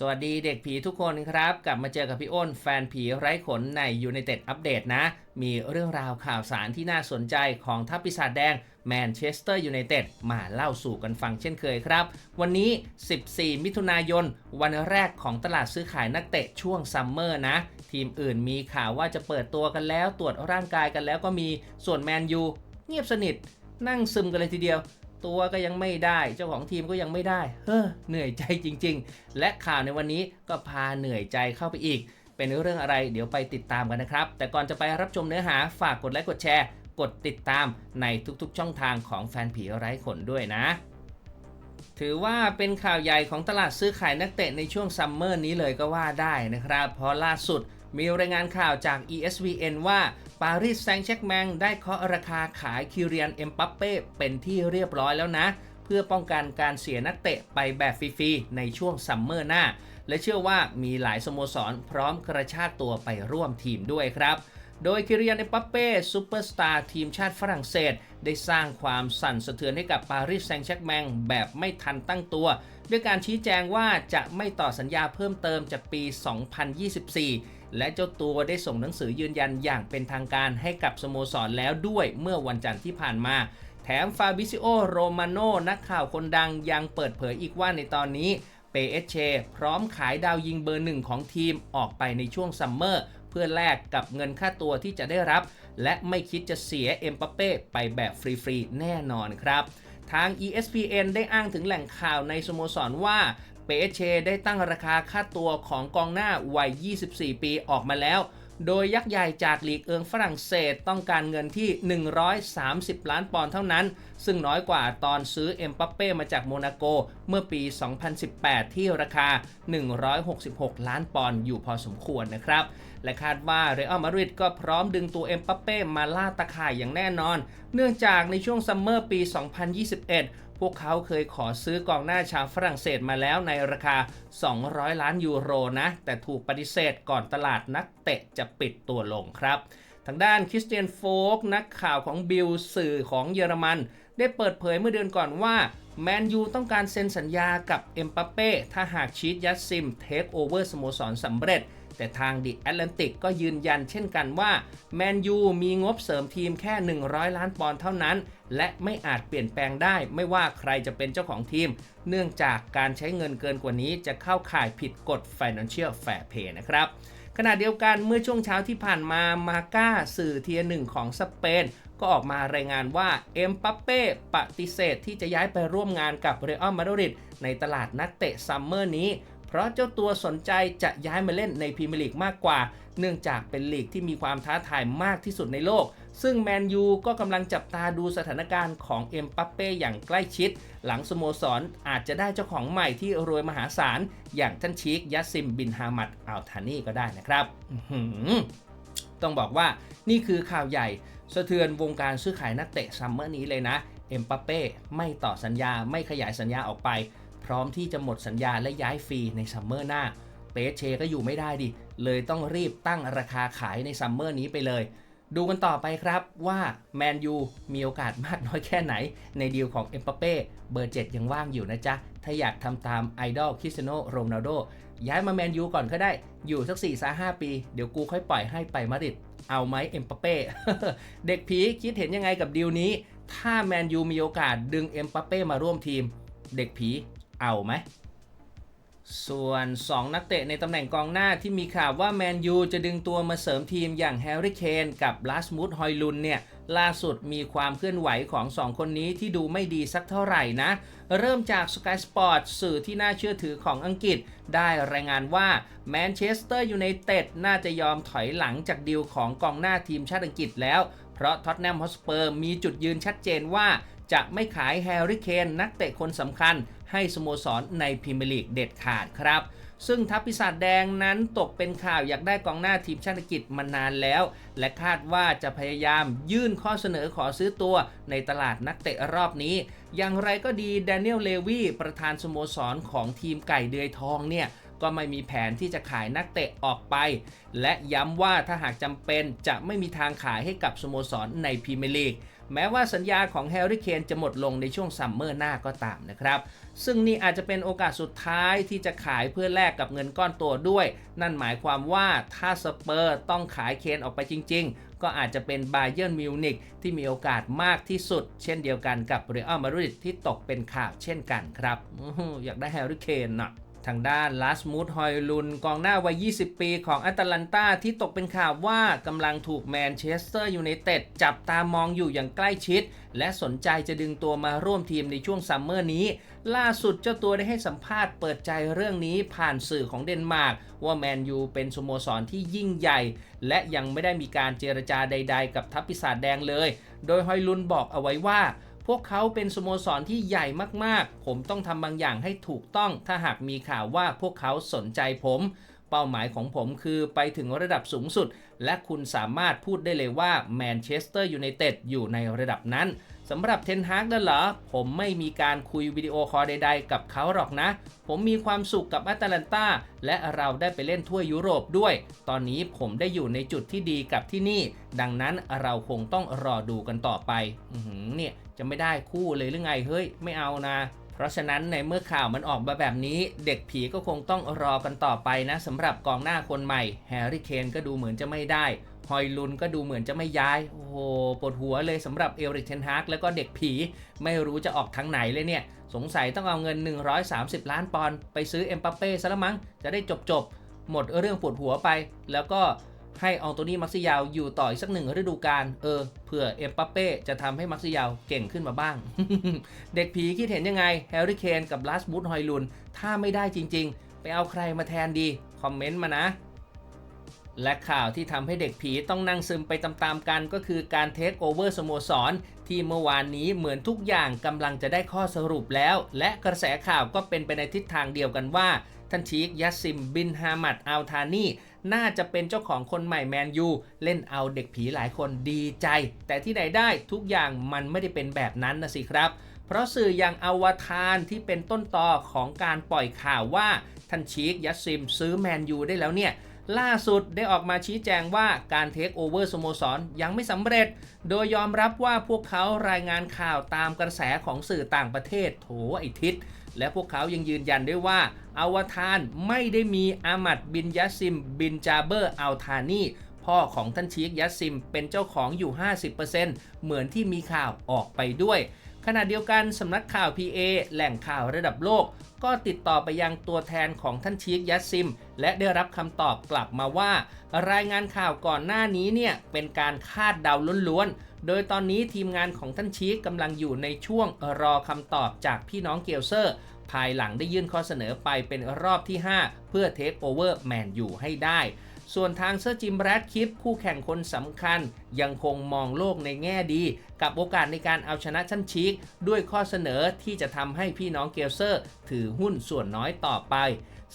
สวัสดีเด็กผีทุกคนครับ กลับมาเจอกับพี่อ้นแฟนผีไร้ขนใน United Update นะ มีเรื่องราวข่าวสารที่น่าสนใจของทัพปีศาจแดงแมนเชสเตอร์ยูไนเต็ดมาเล่าสู่กันฟังเช่นเคยครับ วันนี้ 14 มิถุนายน วันแรกของตลาดซื้อขายนักเตะช่วงซัมเมอร์นะ ทีมอื่นมีข่าวว่าจะเปิดตัวกันแล้ว ตรวจร่างกายกันแล้วก็มีส่วนแมนยูเงียบสนิท นั่งซึมกันเลยทีเดียว ตัวก็ยังไม่ได้ เจ้าของทีมก็ยังไม่ได้ เฮ้อเหนื่อยใจจริง ๆ และข่าวในวันนี้ก็พาเหนื่อยใจเข้าไปอีก เป็นเรื่องอะไรเดี๋ยวไปติดตามกันนะครับ แต่ก่อนจะไปรับชมเนื้อหาฝากกดไลค์กดแชร์ กดติดตามในทุกๆ ช่องทางของแฟนผีไร้ขนด้วยนะถือว่าเป็นข่าวใหญ่ของตลาดซื้อขายนักเตะในช่วงซัมเมอร์นี้เลยก็ว่าได้นะครับ เพราะล่าสุด มีรายงานข่าวจาก ESPN ว่าปารีสแซงต์แชร์กแมงได้เคาะราคาขายคิเรียนเอ็มปัปเป้เป็นที่เรียบร้อยแล้วนะ เพื่อป้องกันการเสียนักเตะไปแบบฟรีๆในช่วงซัมเมอร์หน้า และเชื่อว่ามีหลายสโมสรพร้อมกระชากตัวไปร่วมทีมด้วยครับ โดยคิริยันเอปัปเป้ซูเปอร์สตาร์ทีมชาติฝรั่งเศส ได้สร้างความสั่นสะเทือนให้กับปารีสแซงต์แชร์กแมงแบบไม่ทันตั้งตัว ด้วยการชี้แจงว่าจะไม่ต่อสัญญาเพิ่มเติมจากปี 2024 และเจ้าตัวได้ส่งหนังสือยืนยันอย่างเป็นทางการให้กับสโมสรแล้วด้วยเมื่อวันจันทร์ที่ผ่านมาแถมฟาบิซิโอ โรมาโนนักข่าวคนดังยังเปิดเผยอีกว่าในตอนนี้เปเอเชพร้อมขายดาวยิงเบอร์หนึ่งของทีมออกไปในช่วงซัมเมอร์ พื่อแลกกับเงินค่าตัวที่จะได้รับ และไม่คิดจะเสียเอ็มปัปเป้ไปแบบฟรีๆแน่นอนครับ ทาง ESPN ได้อ้างถึงแหล่งข่าวในสโมสรว่าเปเชได้ตั้งราคาค่าตัวของกองหน้าวัย 24 ปีออกมาแล้ว โดยยักษ์ใหญ่จากลีกเอิงฝรั่งเศสต้องการเงินที่ 130 ล้านปอนด์เท่านั้น ซึ่งน้อยกว่าตอนซื้อเอ็มปัปเป้มาจากโมนาโกเมื่อปี 2018 ที่ราคา 166 ล้านปอนด์อยู่พอสมควรนะครับ และคาดว่าเรอัลมาดริดก็พร้อมดึงตัวเอ็มปัปเป้มาล่าตะข่ายอย่างแน่นอน เนื่องจากในช่วงซัมเมอร์ปี 2021 พวกเขาเคยขอซื้อกองหน้าชาวฝรั่งเศสมาแล้วในราคา 200 ล้านยูโรนะ แต่ถูกปฏิเสธก่อนตลาดนักเตะจะปิดตัวลงครับทางด้านคริสเตียนโฟกนักข่าวของบิลสื่อของเยอรมัน ได้เปิดเผยเมื่อเดือนก่อนว่า แมนยูต้องการเซ็นสัญญากับเอ็มปัปเป้ถ้าหากชีตยัสซิมเทคโอเวอร์สโมสรสำเร็จ แต่ทางดิแอตแลนติกก็ยืนยันเช่นกันว่าแมนยูมีงบเสริมทีมแค่ 100 ล้านปอนด์เท่านั้น และไม่อาจเปลี่ยนแปลงได้ไม่ว่าใครจะเป็นเจ้าของทีม เนื่องจากการใช้เงินเกินกว่านี้จะเข้าข่ายผิดกฎ Financial Fair Play นะครับขณะเดียวกันเมื่อช่วงเช้าที่ผ่านมามาก้าสื่อเทียหนึ่งของสเปน ก็ออกมารายงานว่าเอ็มปัปเป้ปฏิเสธที่จะย้ายไปร่วมงานกับเรอัลมาดริดในตลาดนักเตะซัมเมอร์นี้ เพราะเจ้าตัวสนใจจะย้ายมาเล่นในพรีเมียร์ลีกมากกว่า เนื่องจากเป็นลีกที่มีความท้าทายมากที่สุดในโลก ซึ่งแมนยูก็กำลังจับตาดูสถานการณ์ของเอ็มปัปเป้อย่างใกล้ชิด หลังสโมสรอาจจะได้เจ้าของใหม่ที่รวยมหาศาลอย่างท่านชีคยัสซิมบินฮามัดอัลทานีก็ได้นะครับ ต้องบอกว่านี่คือข่าวใหญ่สะเทือนวงการซื้อขายนักเตะซัมเมอร์นี้เลยนะ เอ็มปัปเป้ไม่ต่อสัญญาไม่ขยายสัญญาออกไป พร้อมที่จะหมดสัญญาและย้ายฟรีในซัมเมอร์หน้า เปเชก็อยู่ไม่ได้ดิ เลยต้องรีบตั้งราคาขายในซัมเมอร์นี้ไปเลย ดูกันต่อไปครับว่าแมนยูมีโอกาสมากน้อยแค่ไหน ในดีลของเอ็มปาเป้เบอร์ 7 ยังว่างอยู่นะจ๊ะ ถ้าอยากทำตามไอดอลคริสเตียโนโรนัลโดย้ายมาแมนยูก่อนก็ได้อยู่สัก4ี่สห้าปี เดี๋ยวกูค่อยปล่อยให้ไปมาดริดเอาไหมเอ็มปาเป้เด็กผีคิดเห็นยังไงกับดีลนี้ ถ้าแมนยูมีโอกาสดึงเอ็มปาเป้มาร่วมทีม เด็กผีเอาไหม ส่วน 2 นักเตะในตำแหน่งกองหน้าที่มีข่าวว่าแมนยูจะดึงตัวมาเสริมทีมอย่างแฮร์รี่เคนกับลาสมูดฮอยลุนเนี่ยล่าสุดมีความเคลื่อนไหวของ 2 คนนี้ที่ดูไม่ดีสักเท่าไหร่นะ เริ่มจาก Sky Sport สื่อที่น่าเชื่อถือของอังกฤษ ได้รายงานว่าแมนเชสเตอร์ยูไนเต็ดน่าจะยอมถอยหลังจากดีลของกองหน้าทีมชาติอังกฤษแล้ว เพราะท็อตแนมฮอสเปอร์มีจุดยืนชัดเจนว่าจะไม่ขายแฮร์รี่เคนนักเตะคนสำคัญ ให้สโมสรในพรีเมียร์ลีกเด็ดขาดครับ ซึ่งทัพปีศาจแดงนั้นตกเป็นข่าวอยากได้กองหน้าทีมชาติอังกฤษมานานแล้ว และคาดว่าจะพยายามยื่นข้อเสนอขอซื้อตัวในตลาดนักเตะรอบนี้ อย่างไรก็ดีแดเนียลเลวีประธานสโมสรของทีมไก่เดือยทองเนี่ยก็ไม่มีแผนที่จะขายนักเตะออกไป และย้ำว่าถ้าหากจำเป็นจะไม่มีทางขายให้กับสโมสรในพรีเมียร์ลีก แม้ว่าสัญญาของแฮร์รี่เคนจะหมดลงในช่วงซัมเมอร์หน้าก็ตามนะครับ ซึ่งนี่อาจจะเป็นโอกาสสุดท้ายที่จะขายเพื่อแลกกับเงินก้อนตัวด้วย นั่นหมายความว่าถ้าสเปอร์ต้องขายเคนออกไปจริง ๆ ก็อาจจะเป็นบาเยิร์นมิวนิกที่มีโอกาสมากที่สุด เช่นเดียวกันกับเรอัลมาดริดที่ตกเป็นข่าวเช่นกันครับ อยากได้แฮร์รี่เคนน่ะ ทางด้านลาสมูดฮอยลุนกองหน้าวัย 20 ปีของแอตแลนตาที่ตกเป็นข่าวว่ากำลังถูกแมนเชสเตอร์ยูไนเต็ดจับตามองอยู่อย่างใกล้ชิด และสนใจจะดึงตัวมาร่วมทีมในช่วงซัมเมอร์นี้ ล่าสุดเจ้าตัวได้ให้สัมภาษณ์เปิดใจเรื่องนี้ผ่านสื่อของเดนมาร์กว่าแมนยูเป็นสโมสรที่ยิ่งใหญ่ และยังไม่ได้มีการเจรจาใด ๆ กับทัพปีศาจแดงเลย โดยฮอยลุนบอกเอาไว้ว่า พวกเขาเป็นสโมสรที่ใหญ่มากๆ ผมต้องทำบางอย่างให้ถูกต้อง ถ้าหากมีข่าวว่าพวกเขาสนใจผม เป้าหมายของผมคือไปถึงระดับสูงสุด และคุณสามารถพูดได้เลยว่าแมนเชสเตอร์ยูไนเต็ดอยู่ในระดับนั้น สำหรับเทนฮากนั่นเหรอ ผมไม่มีการคุยวิดีโอคอลใดๆ กับเขาหรอกนะ ผมมีความสุขกับแอตแลนตาและเราได้ไปเล่นทั่วยุโรปด้วย ตอนนี้ผมได้อยู่ในจุดที่ดีกับที่นี่ ดังนั้นเราคงต้องรอดูกันต่อไป อืเนี่ยจะไม่ได้คู่เลยหรือไงเฮ้ย ไม่เอานะ เพราะฉะนั้นในเมื่อข่าวมันออกมาแบบนี้ เด็กผีก็คงต้องรอกันต่อไปนะสำหรับกองหน้าคนใหม่แฮร์รี่เคนก็ดูเหมือนจะไม่ได้ฮอยลุนก็ดูเหมือนจะไม่ย้าย โอ้โหปวดหัวเลยสำหรับเอริกเทนฮากแล้วก็เด็กผี ไม่รู้จะออกทางไหนเลยเนี่ย สงสัยต้องเอาเงิน 130 ล้านปอนด์ไปซื้อเอ็มปัปเป้ซะละมั้งจะได้จบจบหมดเรื่องปวดหัวไป แล้วก็ ให้อองโตนี่มักซิยาวอยู่ต่ออีกสักหนึ่งฤดูกาลเออเผื่อเอ็มปัปเป้จะทำให้มักซิยาวเก่งขึ้นมาบ้าง เด็กผีคิดเห็นยังไงแฮร์รี่เคนกับลาสบูธฮอยลุน ถ้าไม่ได้จริง ๆ ไปเอาใครมาแทนดี คอมเมนต์มานะ และข่าวที่ทำให้เด็กผีต้องนั่งซึมไปตามๆกันก็คือการเทคโอเวอร์สโมสรที่เมื่อวานนี้เหมือนทุกอย่างกำลังจะได้ข้อสรุปแล้ว และกระแสข่าวก็เป็นไปในทิศทางเดียวกันว่า ท่านชีคยัสซิมบินฮามัดอัลทานีน่าจะเป็นเจ้าของคนใหม่แมนยูเล่นเอาเด็กผีหลายคนดีใจ แต่ที่ไหนได้ทุกอย่างมันไม่ได้เป็นแบบนั้นนะสิครับ เพราะสื่ออย่างอวตารที่เป็นต้นตอของการปล่อยข่าวว่าท่านชีคยัสซิมซื้อแมนยูได้แล้วเนี่ยล่าสุดได้ออกมาชี้แจงว่าการเทคโอเวอร์สโมสรยังไม่สำเร็จ โดยยอมรับว่าพวกเขารายงานข่าวตามกระแสของสื่อต่างประเทศโถไอทิศ และพวกเขายังยืนยันด้วยว่าอวตารไม่ได้มีอามัดบินยัสซิม บินจาเบอร์อัลทานีพ่อของท่านชีกยัสซิมเป็นเจ้าของอยู่ 50%เหมือนที่มีข่าวออกไปด้วย ขณะเดียวกันสำนักข่าว PA แหล่งข่าวระดับโลก ก็ติดต่อไปยังตัวแทนของท่านชีคยัสซิม และได้รับคำตอบกลับมาว่า รายงานข่าวก่อนหน้านี้เนี่ยเป็นการคาดเดาล้วนๆ โดยตอนนี้ทีมงานของท่านชีคกำลังอยู่ในช่วงรอคำตอบจากพี่น้องเกียวเซอร์ ภายหลังได้ยื่นข้อเสนอไปเป็นรอบที่ 5 เพื่อเทคโอเวอร์แมนอยู่ให้ได้ ส่วนทางเซอร์จิมแบรดคิปคู่แข่งคนสำคัญ ยังคงมองโลกในแง่ดี กับโอกาสในการเอาชนะชั้นชีกด้วยข้อเสนอที่จะทำให้พี่น้องเกลเซอร์ถือหุ้นส่วนน้อยต่อไป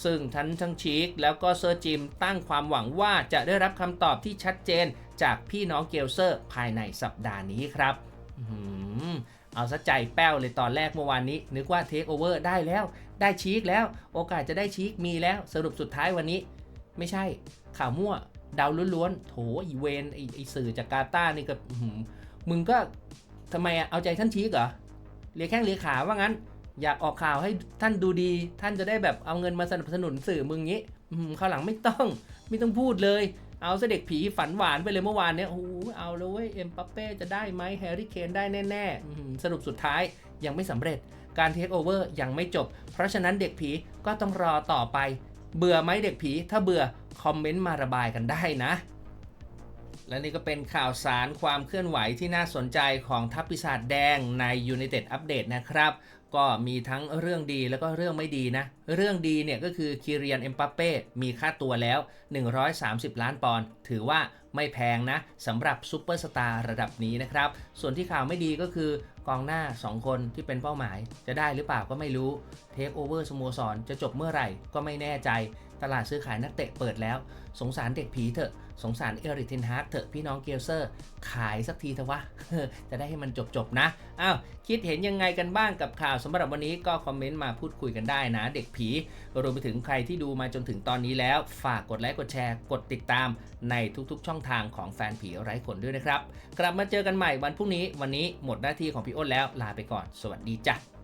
ซึ่งทั้งทั้งชีกแล้วก็เซอร์จิมตั้งความหวังว่าจะได้รับคำตอบที่ชัดเจน จากพี่น้องเกลเซอร์ ภายในสัปดาห์นี้ครับอื้ออเอาซะใจแป้วเลยตอนแรกเมื่อวานนี้ นึกว่าเทคโอเวอร์ได้แล้ว ได้ชีกแล้ว โอกาสจะได้ชีกมีแล้ว สรุปสุดท้ายวันนี้ ไม่ใช่ข่าวมั่วดาวล้วนๆโถอีเวนไอไอสื่อจากกาตานี่ก็มึงก็ทำไมอะเอาใจท่านชีกเหรอเลียแข้งเลียขาว่างั้น อยากออกข่าวให้ท่านดูดี ท่านจะได้แบบเอาเงินมาสนับสนุนสื่อมึงงี้อื้าวหลังไม่ต้องไม่ต้องพูดเลย เอาซะเด็กผีฝันหวานไปเลยเมื่อวานเนี้ยโอ้เอาเลยเว้ยเอ็มปัปเป้จะได้ไหมแฮร์รี่เคนได้แน่ๆสรุปสุดท้ายยังไม่สำเร็จการเทคโอเวอร์ยังไม่จบ เพราะฉะนั้นเด็กผีก็ต้องรอต่อไป เบื่อไหมเด็กผี ถ้าเบื่อคอมเมนต์มาระบายกันได้นะ และนี่ก็เป็นข่าวสารความเคลื่อนไหวที่น่าสนใจของทัพปีศาจแดงใน United Update นะครับ ก็มีทั้งเรื่องดีแล้วก็เรื่องไม่ดีนะ เรื่องดีเนี่ยก็คือคิเรียนเอ็มปัปเป้มีค่าตัวแล้ว 130 ล้านปอนด์ถือว่า ไม่แพงนะสำหรับซูเปอร์สตาร์ระดับนี้นะครับ ส่วนที่ข่าวไม่ดีก็คือกองหน้า 2 คนที่เป็นเป้าหมาย จะได้หรือเปล่าก็ไม่รู้ เทคโอเวอร์สโมสรจะจบเมื่อไหร่ก็ไม่แน่ใจ ตลาดซื้อขายนักเตะเปิดแล้ว สงสารเด็กผีเถอะ สงสารเอริกเทนฮากเถอะพี่น้องเกลเซอร์ ขายสักทีเถอะวะ จะได้ให้มันจบๆนะ อ้าว คิดเห็นยังไงกันบ้างกับข่าวสำหรับวันนี้ก็คอมเมนต์มาพูดคุยกันได้นะ เด็กผี รวมไปถึงใครที่ดูมาจนถึงตอนนี้แล้ว ฝากกดไลค์กดแชร์กดติดตามในทุกๆ ช่องทางของแฟนผีไร้ขนด้วยนะครับ กลับมาเจอกันใหม่วันพรุ่งนี้ วันนี้หมดหน้าที่ของพี่อ้นแล้วลาไปก่อน สวัสดีจ้ะ